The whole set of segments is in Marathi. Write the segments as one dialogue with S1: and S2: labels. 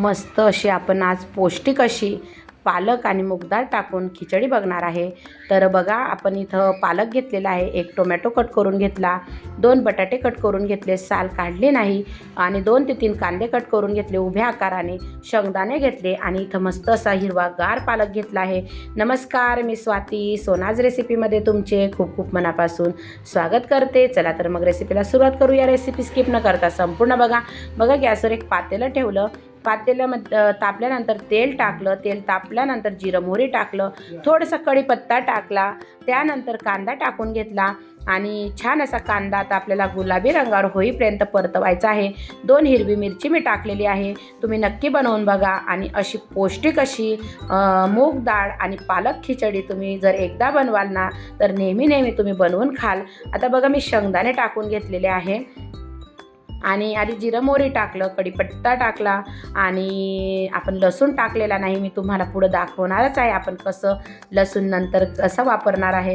S1: मस्त अशी आपण आज पौष्टिक अशी पालक आणि मुगदाळ टाकून खिचडी बघणार आहे. तर बघा आपण इथं पालक घेतलेला आहे. एक टोमॅटो कट करून घेतला. दोन बटाटे कट करून घेतले. साल काढले नाही. आणि दोन ते तीन कांदे कट करून घेतले. उभ्या आकाराने शेंगदाणे घेतले. आणि इथं मस्त असा हिरवागार पालक घेतला आहे. नमस्कार मी स्वाती. सोनाज रेसिपीमध्ये तुमचे खूप खूप मनापासून स्वागत करते. चला तर मग रेसिपीला सुरुवात करूया. रेसिपी स्किप न करता संपूर्ण बघा. बघा गॅसवर एक पातेलं ठेवलं. पातेल्यामध्ये तापल्यानंतर तेल टाकलं तेल तापल्यानंतर जिरं मोहरी टाकलं थोडंसं कढीपत्ता टाकला त्यानंतर कांदा टाकून घेतला आणि छान असा कांदा आता आपल्याला गुलाबी रंगावर होईपर्यंत परतवायचा आहे. दोन हिरवी मिरची मी टाकलेली आहे. तुम्ही नक्की बनवून बघा आणि अशी पौष्टिक अशी मूग डाळ आणि पालक खिचडी तुम्ही जर एकदा बनवाल ना तर नेहमी नेहमी तुम्ही बनवून खाल. आता बघा मी शेंगदाणे टाकून घेतलेले आहे. आणि आधी जिरं मोहरी टाकलं कढीपत्ता टाकला आणि आपण लसूण टाकलेला नाही मी तुम्हाला पुढं दाखवणारच आहे आपण कसं लसूण नंतर कसं वापरणार आहे.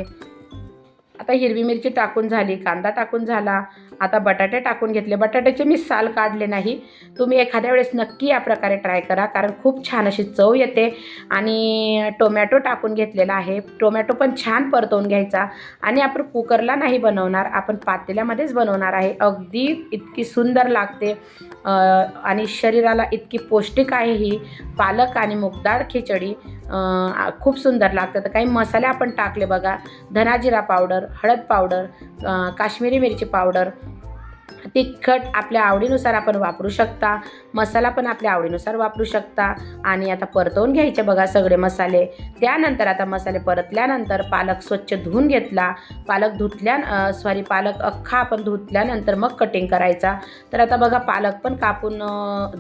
S1: आता हिरवी मिरची टाकून झाली कांदा टाकून झाला. आता बटाटे टाकून घेतले. बटाट्याचे मी साल काढले नाही. तुम्ही एखाद्या वेळेस नक्की या प्रकारे ट्राय करा कारण खूप छान अशी चव येते. आणि टोमॅटो टाकून घेतलेला आहे. टोमॅटो पण छान परतवून घ्यायचा. आणि आपण कुकरला नाही बनवणार आपण पातेल्यामध्येच बनवणार आहे. अगदी इतकी सुंदर लागते. आणि शरीराला इतकी पौष्टिक आहे ही. पालक आणि मुगडाळ खिचडी खूप सुंदर लागतं. तर काही मसाले आपण टाकले बघा. धनाजिरा पावडर हळद पावडर काश्मीरी मिरची पावडर तिखट आपल्या आवडीनुसार आपण वापरू शकता. मसाला पण आपल्या आवडीनुसार वापरू शकता. आणि आता परतवून घ्यायचे बघा सगळे मसाले. त्यानंतर आता मसाले परतल्यानंतर पालक स्वच्छ धुवून घेतला. पालक धुतल्या सॉरी पालक अख्खा आपण धुतल्यानंतर मग कटिंग करायचा. तर आता बघा पालक पण कापून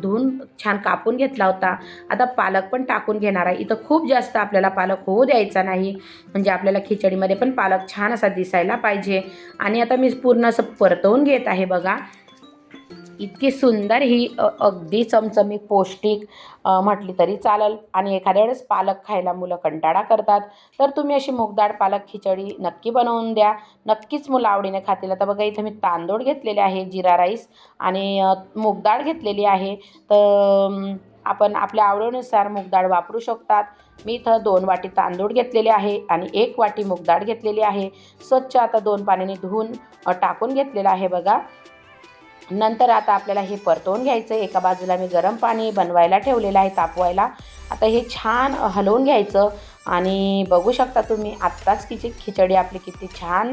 S1: धुवून छान कापून घेतला होता. आता पालक पण टाकून घेणार आहे. इथं खूप जास्त आपल्याला पालक होऊ द्यायचा नाही. म्हणजे आपल्याला खिचडीमध्ये पण पालक छान असा दिसायला पाहिजे. आणि आता मी पूर्ण असं परतवून घेत आहे बघा. इतकी सुंदर ही अगदी चमचमीत पौष्टिक म्हटली तरी चालेल. आणि एखाद्या वेळेस पालक खायला मुलं कंटाळा करतात तर तुम्ही अशी मूगदाळ पालक खिचडी नक्की बनवून द्या. नक्कीच मुलं आवडीने खातील. आता बघा इथं मी तांदूळ घेतलेले आहे जिरा राईस आणि मूगदाळ घेतलेली आहे. तर आपण आपल्या आवडीनुसार मुगडाळ वापरू शकतात. मी इथं दोन वाटी तांदूळ घेतलेले आहे आणि एक वाटी मूगडाळ घेतलेली आहे. स्वच्छ आता दोन पाण्याने धुवून टाकून घेतलेलं आहे बघा. नंतर आता आपल्याला हे परतवून घ्यायचं एका बाजूला मी गरम पाणी बनवायला ठेवलेलं आहे तापवायला. आता हे छान हलवून घ्यायचं. आणि बघू शकता तुम्ही आत्ताच किती खिचडी आपली किती छान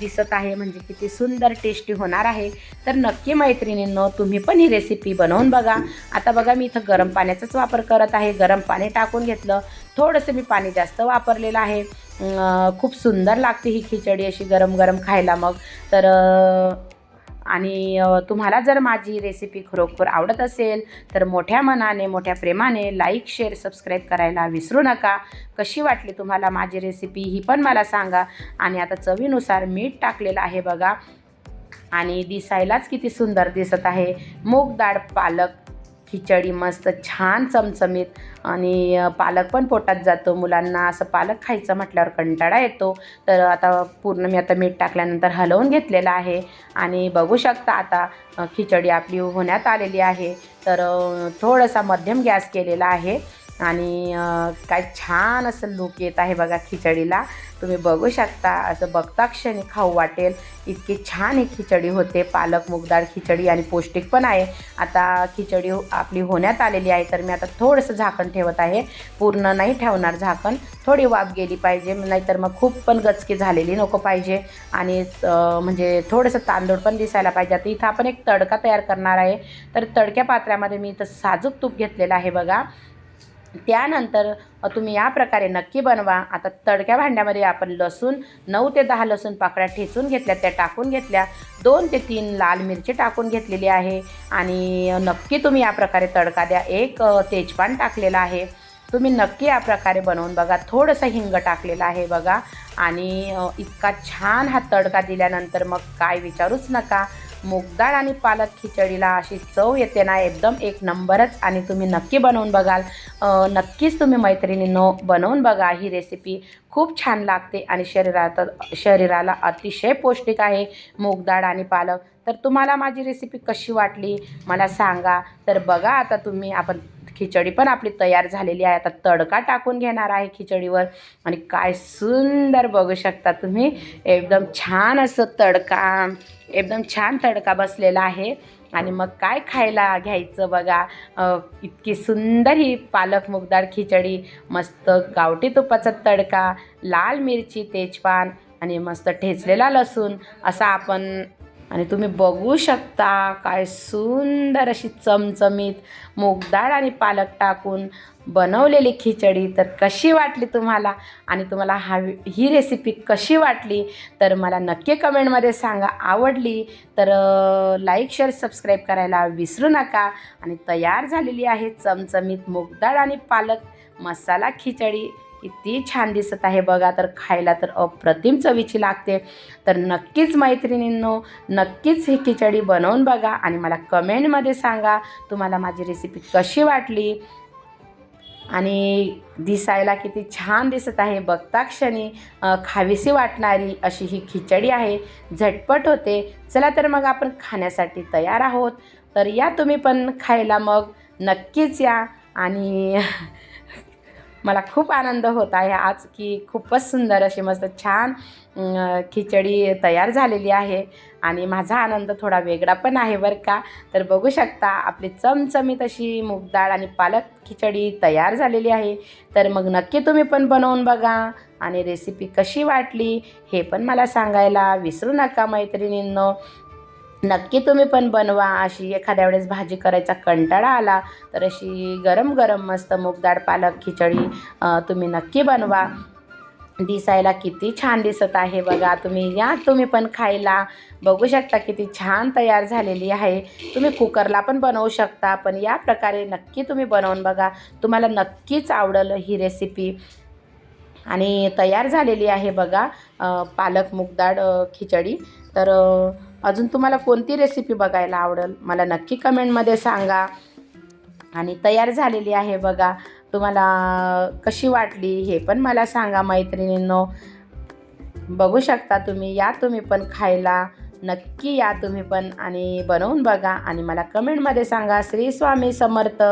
S1: दिसत आहे म्हणजे किती सुंदर टेस्टी होणार आहे. तर नक्की मैत्रिणींनो तुम्ही पण ही रेसिपी बनवून बघा. आता बघा मी इथं गरम पाण्याचाच वापर करत आहे. गरम पाणी टाकून घेतलं. थोडंसं मी पाणी जास्त वापरलेलं आहे. खूप सुंदर लागते ही खिचडी अशी गरम गरम खायला मग. तर आणि तुम्हाला जर माझी रेसिपी खरोखर आवडत असेल तर मोठ्या मनाने मोठ्या प्रेमाने लाईक शेअर सबस्क्राईब करायला विसरू नका. कशी वाटली तुम्हाला माझी रेसिपी ही पण मला सांगा. आणि आता चवीनुसार मीठ टाकलेलं आहे बघा. आणि दिसायलाच किती सुंदर दिसत आहे. मूग डाळ पालक खिचडी मस्त छान चमचमीत आणि पालक पण पोटात जातो. मुलांना असं पालक खायचं म्हटल्यावर कंटाळा येतो. तर आता पूर्ण मी आता मीठ टाकल्यानंतर हलवून घेतलेलं आहे. आणि बघू शकता आता खिचडी आपली होण्यात आलेली आहे. तर थोडासा मध्यम गॅस केलेला आहे. आणि काय छान असं लूक येत आहे बघा खिचडीला. तुम्ही बघू शकता असं बघता क्षणी खाऊ वाटेल. इतकी छान ही खिचडी होते. पालक मुगदाळ खिचडी आणि पौष्टिक पण आहे. आता खिचडी हो, आपली होण्यात आलेली आहे तर मी आता थोडंसं झाकण ठेवत आहे. पूर्ण नाही ठेवणार झाकण. थोडी वाफ गेली पाहिजे नाहीतर मग खूप पण गचकी झालेली नको पाहिजे. आणि म्हणजे थोडंसं तांदूळ पण दिसायला पाहिजे. आता इथं आपण एक तडका तयार करणार आहे. तर तडक्या पात्र्यामध्ये मी इथं साजूक तूप घेतलेलं आहे बघा. त्यानंतर तुम्ही या प्रकारे नक्की बनवा. आता तडक्या भांड्यामध्ये आपण लसूण नऊ ते दहा लसूण पाकळ्या ठेचून घेतल्या त्या टाकून घेतल्या. दोन ते तीन लाल मिरची टाकून घेतलेली आहे. आणि नक्की तुम्ही या प्रकारे तडका द्या. एक तेजपान टाकलेला आहे. तुम्ही नक्की या प्रकारे बनवून बघा. थोडंसं हिंग टाकलेलं आहे बघा. आणि इतका छान हा तडका दिल्यानंतर मग काय विचारूच नका. डाळ आणि पालक खिचडीला अशी चव येते ना एकदम एक नंबरच आणि तुम्ही नक्की बनवून बघाल. नक्कीच तुम्ही मैत्रिणींनो बनवून बघा ही रेसिपी खूप छान लागते आणि शरीरात शरीराला अतिशय पौष्टिक आहे मूग डाळ आणि पालक. तर तुम्हाला माझी रेसिपी कशी वाटली? मला सांगा. तर बघा आता तुम्ही आपण खिचडी पण आपली तयार झालेली आहे. आता तडका टाकून घेणार आहे खिचडीवर. आणि काय सुंदर बघू शकता तुम्ही. एकदम छान असं तडका एकदम छान तडका बसलेला आहे. आणि मग काय खायला घ्यायचं बघा. इतकी सुंदर ही पालक मुगदाळ खिचडी. मस्त गावठी तुपाचा तडका लाल मिरची तेजपान आणि मस्त ठेचलेला लसूण. असा आपण आणि तुम्ही बघू शकता काय सुंदर अशी चमचमीत मूगडाळ आणि पालक टाकून बनवलेली खिचडी. तर कशी वाटली तुम्हाला? आणि तुम्हाला हा ही रेसिपी कशी वाटली? तर मला नक्की कमेंटमध्ये सांगा. आवडली तर लाईक शेअर सबस्क्राईब करायला विसरू नका. आणि तयार झालेली आहे चमचमीत मूगडाळ आणि पालक मसाला खिचडी. किती छान दिसत आहे बघा. तर खायला तर अप्रतिम चवीची लागते. तर नक्कीच मैत्रिणींनो नक्कीच ही खिचडी बनवून बघा आणि मला कमेंटमध्ये सांगा तुम्हाला माझी रेसिपी कशी वाटली. आणि दिसायला किती छान दिसत आहे. बघता क्षणी खावीशी वाटणारी अशी ही खिचडी आहे. झटपट होते. चला तर मग आपण खाण्यासाठी तयार आहोत. तर या तुम्ही पण खायला मग नक्कीच या. आणि मला खूप आनंद होत आहे आज की खूपच सुंदर अशी मस्त छान खिचडी तयार झालेली आहे. आणि माझा आनंद थोडा वेगळा पण आहे बरं का. तर बघू शकता आपली चमचमीत अशी मूगडाळ आणि पालक खिचडी तयार झालेली आहे. तर मग नक्की तुम्ही पण बनवून बघा. आणि रेसिपी कशी वाटली हे पण मला सांगायला विसरू नका मैत्रिणींनो. नक्की तुम्ही पण बनवा. अशी एखाद्या वेळेस भाजी करायचा कंटाळा आला तर अशी गरम गरम मस्त मूगडाळ पालक खिचडी तुम्ही नक्की बनवा. दिसायला किती छान दिसत आहे बघा. तुम्ही या तुम्ही पण खायला. बघू शकता किती छान तयार झालेली आहे. तुम्ही कुकरला पण बनवू शकता. पण या प्रकारे नक्की तुम्ही बनवून बघा. तुम्हाला नक्कीच आवडेल ही रेसिपी आणि तयार झालेली आहे बघा पालक मुगडाळ अ, खिचडी. तर अजून तुम्हाला कोणती रेसिपी बघायला आवडेल? मला नक्की कमेंटमध्ये सांगा. आणि तयार झालेली आहे बघा. तुम्हाला कशी वाटली हे पण मला सांगा मैत्रिणींनो. बघू शकता तुम्ही या तुम्ही पण खायला. नक्की या तुम्ही पण आणि बनवून बघा. आणि मला कमेंटमध्ये सांगा श्री स्वामी समर्थ.